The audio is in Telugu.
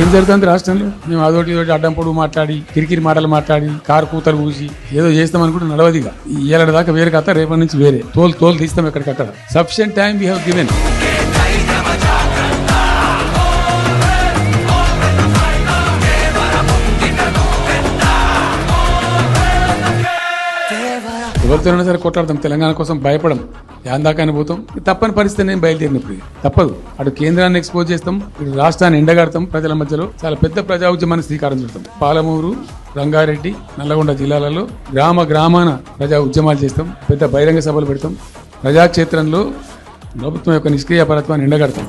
ఏం జరుగుతుంది రాష్ట్రంలో? మేము అదొకటి ఇదొకటి అడ్డంపొడు మాట్లాడి కిరికిరి మాటలు మాట్లాడి కారు కూతలు కూసి ఏదో చేస్తాం అనుకుంటే నడవదిగా. ఈ ఏళ్ళ దాకా వేరే కథ రేపటి నుంచి వేరే. తోలు తోలు తీస్తాం ఎక్కడికక్కడ sufficient time we have given ఎవరితోనైనా సరే కొట్లాడతాం. తెలంగాణ కోసం భయపడం. యాందాకాన్ని పోతాం. తప్పని పరిస్థితి నేను బయలుదేరినప్పుడు. తప్పదు. అటు కేంద్రాన్ని ఎక్స్పోజ్ చేస్తాం. ఇటు రాష్ట్రాన్ని ఎండగడతాం. ప్రజల మధ్యలో చాలా పెద్ద ప్రజా ఉద్యమాన్ని శ్రీకారం చుడతాం పాలమూరు రంగారెడ్డి నల్లగొండ జిల్లాలలో గ్రామ గ్రామాన ప్రజా ఉద్యమాలు చేస్తాం. పెద్ద బహిరంగ సభలు పెడతాం. ప్రజాక్షేత్రంలో ప్రభుత్వం యొక్క నిష్క్రియ పరత్వాన్ని ఎండగడతాం